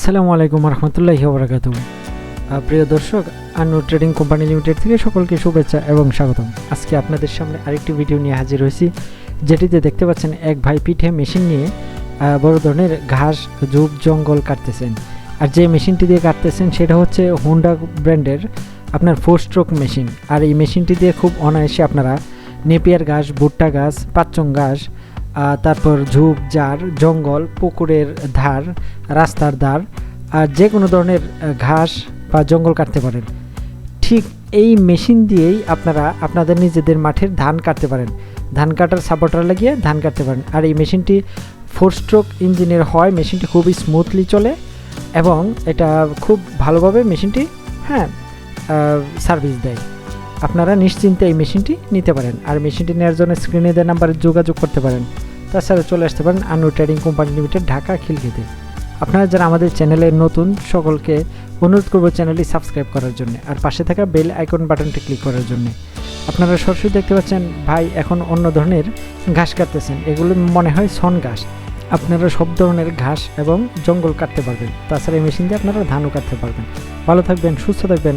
আসসালামু আলাইকুম রহমতুল্লাহি ওবরাকাত প্রিয় দর্শক, আন্নু ট্রেডিং কোম্পানি লিমিটেড থেকে সকলকে শুভেচ্ছা এবং স্বাগতম। আজকে আপনাদের সামনে আরেকটি ভিডিও নিয়ে হাজির হয়েছি, যেটিতে দেখতে পাচ্ছেন এক ভাই পিঠে মেশিন নিয়ে বড় ধরনের ঘাস ঝুপ জঙ্গল কাটতেছেন। আর যে মেশিনটি দিয়ে কাটতেছেন, সেটা হচ্ছে হোন্ডা ব্র্যান্ডের আপনার ফোর স্ট্রোক মেশিন। আর এই মেশিনটি দিয়ে খুব অনায়াসে আপনারা নেপিয়ার ঘাস, ভুট্টা গাছ পাচ্চং ঘাস তারপর ঝুপ, জার, জঙ্গল, পুকুরের ধার, রাস্তার ধার আর যে কোনো ধরনের ঘাস বা জঙ্গল কাটতে পারেন। ঠিক এই মেশিন দিয়েই আপনারা আপনাদের নিজেদের মাঠের ধান কাটতে পারেন। ধান কাটার সাপোর্টার লাগিয়ে ধান কাটতে পারেন। আর এই মেশিনটি ফোর স্ট্রোক ইঞ্জিনের হয়। মেশিনটি খুবই স্মুথলি চলে এবং এটা খুব ভালোভাবে মেশিনটি হ্যাঁ সার্ভিস দেয়। আপনারা নিশ্চিন্তে এই মেশিনটি নিতে পারেন আর মেশিনটি নেওয়ার জন্য স্ক্রিনে দেওয়া নাম্বারে যোগাযোগ করতে পারেন। তাছাড়া চলে আসতে পারেন Anu trading company limited Dhaka, খিলখিতে। আপনারা যারা আমাদের চ্যানেলে নতুন, সকলকে অনুরোধ করব চ্যানেলটি সাবস্ক্রাইব করার জন্য আর পাশে থাকা বেল আইকন বাটনটি ক্লিক করার জন্য। আপনারা সরাসরি দেখতে পাচ্ছেন, ভাই এখন অন্য ধরনের ঘাস কাটতেছেন। এগুলো মনে হয় সন ঘাস। আপনারা সব ধরনের ঘাস এবং জঙ্গল কাটতে পারবেন। তাছাড়া এই মেশিন দিয়ে আপনারা ধানও কাটতে পারবেন। ভালো থাকবেন, সুস্থ থাকবেন।